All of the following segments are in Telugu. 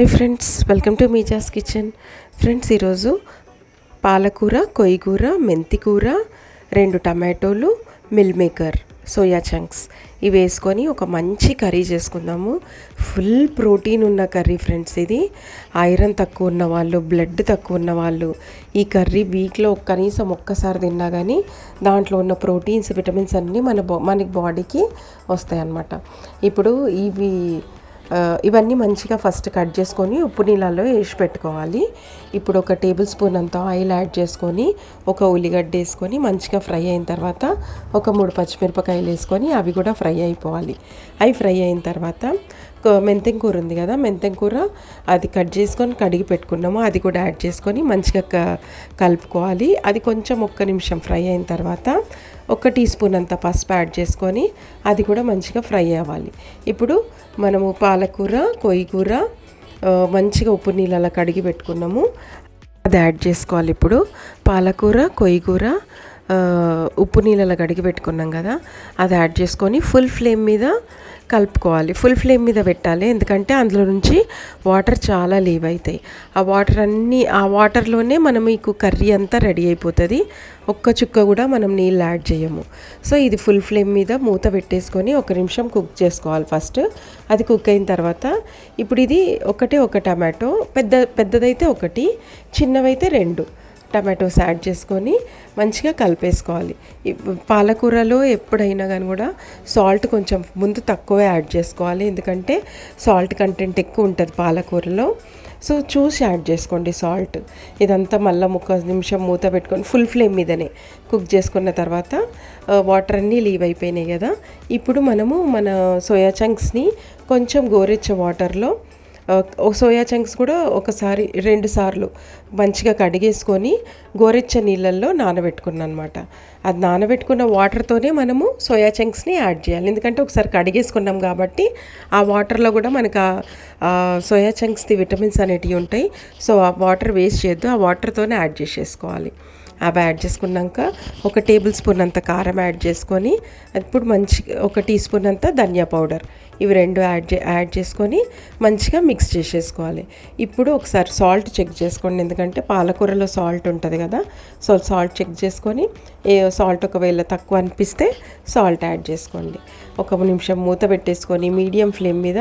Hi friends welcome to Meeja's kitchen. Friends ఈరోజు పాలకూర కొయ్యకూర మెంతికూర రెండు టమాటోలు మిల్ మేకర్ సోయా చంక్స్. ఇవి వేసుకొని ఒక మంచి కర్రీ చేసుకుందాము. ఫుల్ ప్రోటీన్ ఉన్న కర్రీ ఫ్రెండ్స్ ఇది. ఐరన్ తక్కువ ఉన్న వాళ్ళు బ్లడ్ తక్కువ ఉన్న వాళ్ళు ఈ కర్రీ వీక్లో కనీసం ఒక్కసారి తిన్నా కానీ దాంట్లో ఉన్న ప్రోటీన్స్ విటమిన్స్ అన్నీ మన బా మన బాడీకి వస్తాయి అన్నమాట ఇప్పుడు ఇవి ఇవన్నీ మంచిగా ఫస్ట్ కట్ చేసుకొని ఉప్పు నీళ్ళల్లో వేసి పెట్టుకోవాలి. ఇప్పుడు ఒక టేబుల్ స్పూన్ అంత ఆయిల్ యాడ్ చేసుకొని ఒక ఉల్లిగడ్డ వేసుకొని మంచిగా ఫ్రై అయిన తర్వాత ఒక మూడు పచ్చిమిరపకాయలు వేసుకొని అవి కూడా ఫ్రై అయిపోవాలి. అవి ఫ్రై అయిన తర్వాత మెంతెం కూర ఉంది కదా మెంతెం కూర అది కట్ చేసుకొని కడిగి పెట్టుకున్నాము. అది కూడా యాడ్ చేసుకొని మంచిగా క- కలుపుకోవాలి. అది కొంచెం ఒక్క నిమిషం ఫ్రై అయిన తర్వాత ఒక టీ స్పూన్ అంత పసుపు యాడ్ చేసుకొని అది కూడా మంచిగా ఫ్రై అవ్వాలి. ఇప్పుడు మనము పాలకూర కొయ్యకూర మంచిగా ఉప్పు నీళ్ళలో కడిగి పెట్టుకున్నాము. అది యాడ్ చేసుకోవాలి ఇప్పుడు. పాలకూర కొయ్యకూర ఉప్పు నీళ్ళలో కడిగి పెట్టుకున్నాం కదా అది యాడ్ చేసుకొని ఫుల్ ఫ్లేమ్ మీద కలుపుకోవాలి. ఫుల్ ఫ్లేమ్ మీద పెట్టాలి. ఎందుకంటే అందులో నుంచి వాటర్ చాలా లీవ్ అవుతాయి ఆ వాటర్ అన్నీ ఆ వాటర్లోనే మనం మీకు కర్రీ అంతా రెడీ అయిపోతుంది. ఒక్క చుక్క కూడా మనం నీళ్ళు యాడ్ చేయము. సో ఇది ఫుల్ ఫ్లేమ్ మీద మూత పెట్టేసుకొని ఒక నిమిషం కుక్ చేసుకోవాలి ఫస్ట్ అది కుక్ అయిన తర్వాత ఇప్పుడు ఇది ఒకటే ఒక టమాటో పెద్ద పెద్దదైతే ఒకటి చిన్నవైతే రెండు. టమాటోస్ యాడ్ చేసుకొని మంచిగా కలిపేసుకోవాలి. పాలకూరలో ఎప్పుడైనా కానీ కూడా సాల్ట్ కొంచెం ముందు తక్కువే యాడ్ చేసుకోవాలి. ఎందుకంటే సాల్ట్ కంటెంట్ ఎక్కువ ఉంటుంది పాలకూరలో. సో చూసి యాడ్ చేసుకోండి సాల్ట్. ఇదంతా మళ్ళీ ఒక నిమిషం మూత పెట్టుకొని ఫుల్ ఫ్లేమ్ మీదనే కుక్ చేసుకున్న తర్వాత వాటర్ అన్నీ లీవ్ అయిపోయినాయి కదా. ఇప్పుడు మనము మన సోయా చంక్స్ని కొంచెం గోరెచ్చ వాటర్లో సోయా చంక్స్ కూడా ఒకసారి రెండు సార్లు మంచిగా కడిగేసుకొని గోరెచ్చ నీళ్ళల్లో నానబెట్టుకున్నాను అనమాట అది నానబెట్టుకున్న వాటర్తోనే మనము సోయా చంక్స్ని యాడ్ చేయాలి. ఎందుకంటే ఒకసారి కడిగేసుకున్నాం కాబట్టి ఆ వాటర్లో కూడా మనకు ఆ- ఆ సోయా చంక్స్ది విటమిన్స్ అనేటివి ఉంటాయి. సో ఆ వాటర్ వేస్ట్ చేయొద్దు. ఆ వాటర్తోనే యాడ్ చేసేసుకోవాలి. అవి యాడ్ చేసుకున్నాక ఒక టేబుల్ స్పూన్ అంత కారం యాడ్ చేసుకొని ఇప్పుడు మంచి ఒక టీ స్పూన్ అంత ధనియా పౌడర్ ఇవి రెండు యాడ్ యాడ్ చేసుకొని మంచిగా మిక్స్ చేసేసుకోవాలి. ఇప్పుడు ఒకసారి సాల్ట్ చెక్ చేసుకోండి ఎందుకంటే పాలకూరలో సాల్ట్ ఉంటుంది కదా సో సాల్ట్ చెక్ చేసుకొని ఏ సాల్ట్ ఒకవేళ తక్కువ అనిపిస్తే సాల్ట్ యాడ్ చేసుకోండి. ఒక నిమిషం మూత పెట్టేసుకొని మీడియం ఫ్లేమ్ మీద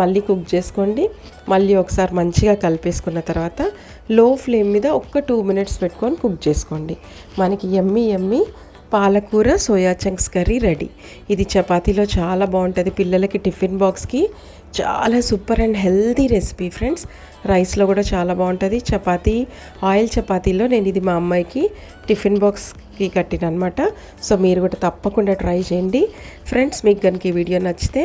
మళ్ళీ కుక్ చేసుకోండి. మళ్ళీ ఒకసారి మంచిగా కలిపేసుకున్న తర్వాత లో ఫ్లేమ్ మీద ఒక్క టూ మినిట్స్ పెట్టుకొని కుక్ చేసుకోండి. మనకి ఎమ్మి ఎమ్మి పాలకూర సోయా చంక్స్ కర్రీ రెడీ. ఇది చపాతీలో చాలా బాగుంటుంది. పిల్లలకి టిఫిన్ బాక్స్కి చాలా super and healthy recipe friends. రైస్లో కూడా చాలా బాగుంటుంది. చపాతీ ఆయిల్ చపాతీలో నేను ఇది మా అమ్మాయికి టిఫిన్ బాక్స్కి కట్టిన అనమాట సో మీరు కూడా తప్పకుండా ట్రై చేయండి. ఫ్రెండ్స్ మీకు కనుక ఈ వీడియో నచ్చితే